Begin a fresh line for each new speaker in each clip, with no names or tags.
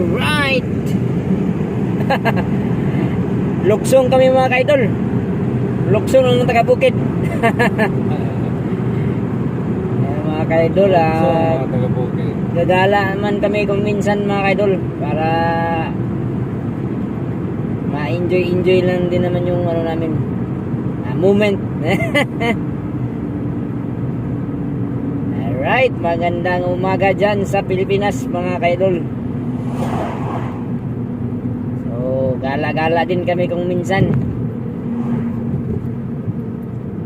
Alright! Luksong kami mga kaidol. Luksong ng taga Bukid. Ayan, mga kaidol, ah,
taga-bukid.
gagala man kami kung minsan mga kaidol para ma-enjoy-enjoy lang din naman yung ano namin ah, moment. Alright, magandang umaga dyan sa Pilipinas mga kaidol. So, gala-gala din kami kung minsan.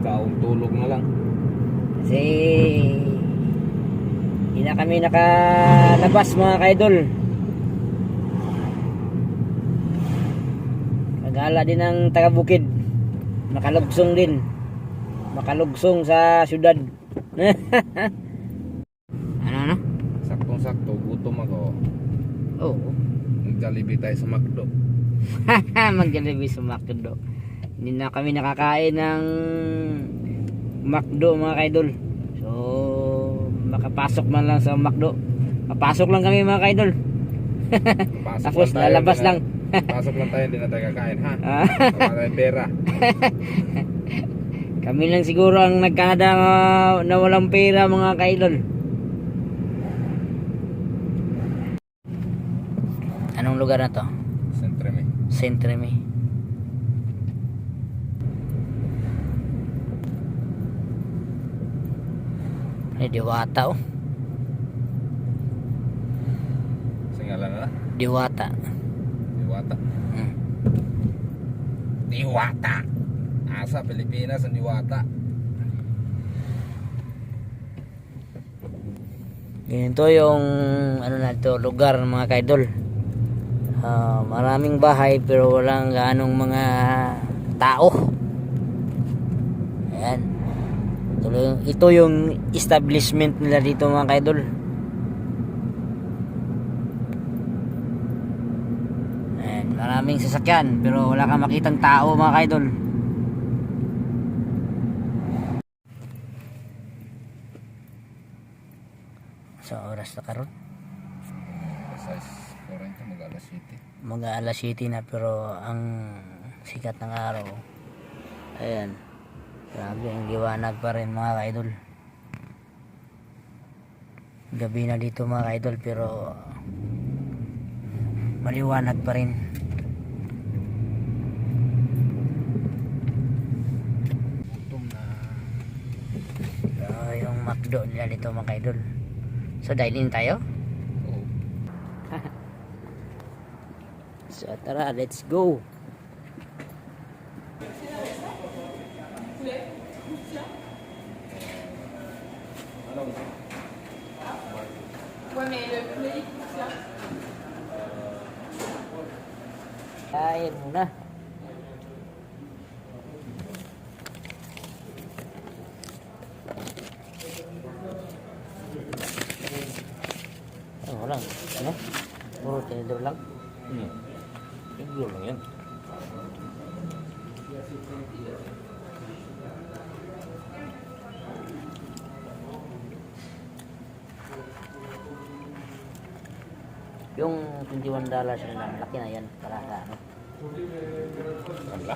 Kaong tulog na lang.
Kasi hindi na kami nakalabas mga kaidol. Kagala din ng taga Bukid. Makalugsong din. Makalugsong sa syudad. ano ano?
Saktong-sakto, gutom ako.
Oo.
Nag-Jollibee tayo sa McDo.
Mag-Jollibee sa McDo. Hindi na kami nakakain ng McDo mga kaidol. So, makapasok man lang sa McDo. Papasok lang kami mga kaidol. Tapos
tayo,
lalabas
na-
lang.
pasok lang tayo, hindi na tayo kakain, ha?
Ah,
Wala tayong pera.
kami lang siguro ang nagkada uh, na walang pera mga kaidol. Anong lugar na to?
May.
Sentreme. Ay, diwata oh.
Singalan na.
Diwata.
Diwata.
Hmm.
Diwata! Asa, Pilipinas, ang diwata.
Ganito yung ano na ito, lugar mga kaidol. Ah, maraming bahay pero walang gaanong mga tao. Ayan. Ito yung establishment nila dito mga kaidol. Ayan, maraming sasakyan pero wala kang makitang tao mga kaidol. Sa oras na karon.
Size 40, mag-alas city.
mga alas 7 na pero ang sikat ng araw ayan. Grabe ang liwanag pa rin mga kaidol. Gabi na dito mga kaidol pero maliwanag pa rin. So, yung McDo nila dito mga kaidol. So dine in tayo
Oo.
So tara let's go kain muna Oh, lang. Ano? Puro tinidor lang.
Hmm. Yan.
Yung 21 dollars na lang, laki na yan para sa ano.
Wala.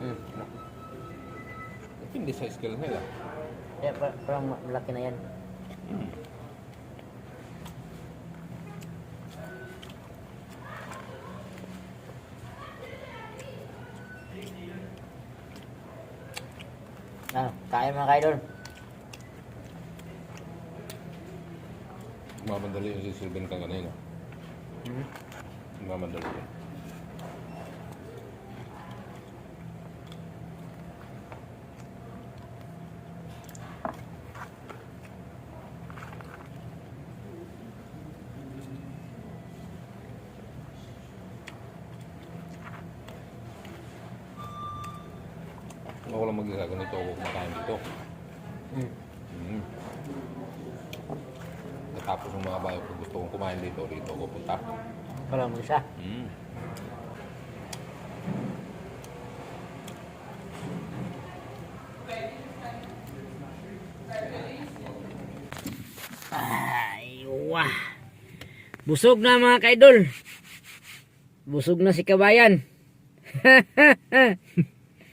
Hmm.
Hindi sa skill nila.
Eh, pa- parang ma- malaki na yan. Ah, kain mga kaidol.
Mamadali yung sisilbin ka kanina.
Hmm?
Mamadali yun. Ako lang mag-ganito ako kumakain dito.
Hmm.
Mm. Natapos ng mga bayo kung gusto kong kumain dito, rito ako punta.
Wala mo isa.
Mm.
Ay, wah. Busog na mga kaidol. Busog na si kabayan.